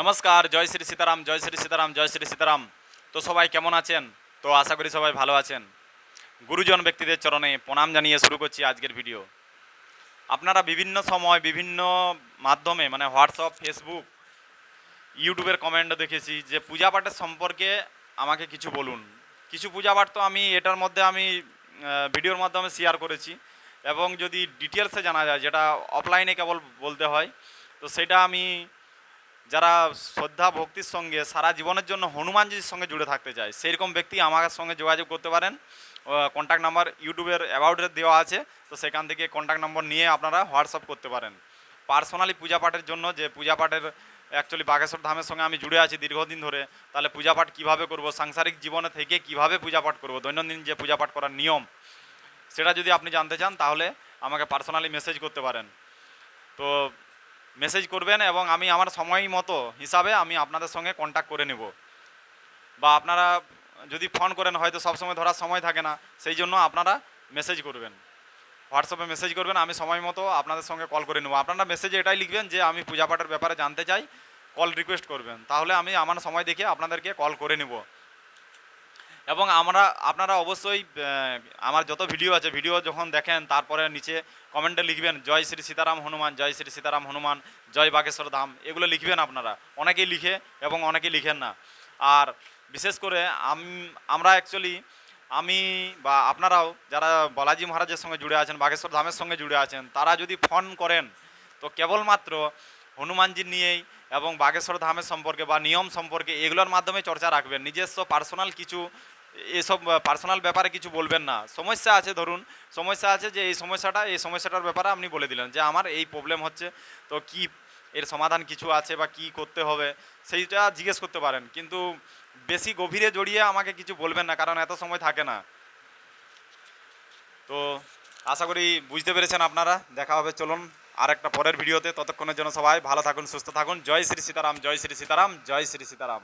নমস্কার, জয় শ্রী সীতারাম, জয় শ্রী সীতারাম, জয় শ্রী সীতারাম। তো সবাই কেমন আছেন? তো আশা করি সবাই ভালো আছেন। গুরুজন ব্যক্তিদের চরণে প্রণাম জানিয়ে শুরু করছি আজকের ভিডিও। আপনারা বিভিন্ন সময় বিভিন্ন মাধ্যমে মানে হোয়াটসঅ্যাপ, ফেসবুক, ইউটিউবের কমেন্ট দেখেছি যে পূজা পাঠের সম্পর্কে আমাকে কিছু বলুন। কিছু পূজা পাঠ তো আমি, এটার মধ্যে আমি ভিডিওর মাধ্যমে শেয়ার করেছি। এবং যদি ডিটেলসে জানা যায়, যেটা অফলাইনে কেবল বলতে হয়, তো সেটা আমি যারা শ্রদ্ধা, ভক্তির সঙ্গে সারা জীবনের জন্য হনুমানজির সঙ্গে জুড়ে থাকতে চায়, সেইরকম ব্যক্তি আমার সঙ্গে যোগাযোগ করতে পারেন। কন্ট্যাক্ট নাম্বার ইউটিউবের অ্যাবাউটের দেওয়া আছে, তো সেখান থেকে কন্ট্যাক্ট নম্বর নিয়ে আপনারা হোয়াটসঅ্যাপ করতে পারেন। পার্সোনালি পূজা পাঠের জন্য যে পূজা পাঠের অ্যাকচুয়ালি বাগেশ্বর ধামের সঙ্গে আমি জুড়ে আছি দীর্ঘদিন ধরে, তাহলে পূজা পাঠ কীভাবে করব, সাংসারিক জীবনে থেকে কীভাবে পূজা পাঠ করব, দৈনন্দিন যে পূজা পাঠ করার নিয়ম, সেটা যদি আপনি জানতে চান, তাহলে আমাকে পার্সোনালি মেসেজ করতে পারেন। তো মেসেজ করবেন এবং আমি আমার সময় মতো হিসাবে আমি আপনাদের সঙ্গে কন্ট্যাক্ট করে নেব। বা আপনারা যদি ফোন করেন, হয়তো সবসময় ধরার সময় থাকে না, সেই জন্য আপনারা মেসেজ করবেন। হোয়াটসঅ্যাপে মেসেজ করবেন, আমি সময় মতো আপনাদের সঙ্গে কল করে নেব। আপনারা মেসেজে এটাই লিখবেন যে, আমি পূজা পাঠের ব্যাপারে জানতে চাই কল রিকোয়েস্ট করবেন। তাহলে আমি আমার সময় দেখে আপনাদেরকে কল করে নেব। এবং আমরা, আপনারা অবশ্যই আমার যত ভিডিও আছে, ভিডিও যখন দেখেন, তারপরে নিচে কমেন্টে লিখবেন, জয় শ্রী সীতারাম হনুমান, জয় শ্রী সীতারাম হনুমান, জয় বাগেশ্বর ধাম, এগুলো লিখবেন আপনারা। অনেকেই লিখে এবং অনেকেই লিখেন না। আর বিশেষ করে আমরা অ্যাকচুয়ালি আমি বা আপনারাও যারা বালাজি মহারাজের সঙ্গে জুড়ে আছেন, বাগেশ্বর ধামের সঙ্গে জুড়ে আছেন, তারা যদি ফোন করেন, তো কেবলমাত্র হনুমানজি নিয়েই এবং বাগেশ্বর ধামের সম্পর্কে বা নিয়ম সম্পর্কে এগুলোর মাধ্যমে চর্চা রাখবেন। নিজস্ব পার্সোনাল কিছু এসব পার্সোনাল ব্যাপারে কিছু বলবেন না। সমস্যা আছে, ধরুন, সমস্যা আছে যে এই সমস্যাটা, এই সমস্যাটার ব্যাপারে আপনি বলে দিলেন যে আমার এই প্রবলেম হচ্ছে, তো কি এর সমাধান কিছু আছে বা কি করতে হবে, সেইটা জিজ্ঞেস করতে পারেন। কিন্তু বেশি গভীরে জড়িয়ে আমাকে কিছু বলবেন না, কারণ এত সময় থাকে না। তো আশা করি বুঝতে পেরেছেন আপনারা, দেখা হবে, চলুন আর একটা পরের ভিডিওতে। ততক্ষণের জন্য সবাই ভালো থাকুন, সুস্থ থাকুন। জয় শ্রী সীতারাম, জয় শ্রী সীতারাম, জয় শ্রী সীতারাম।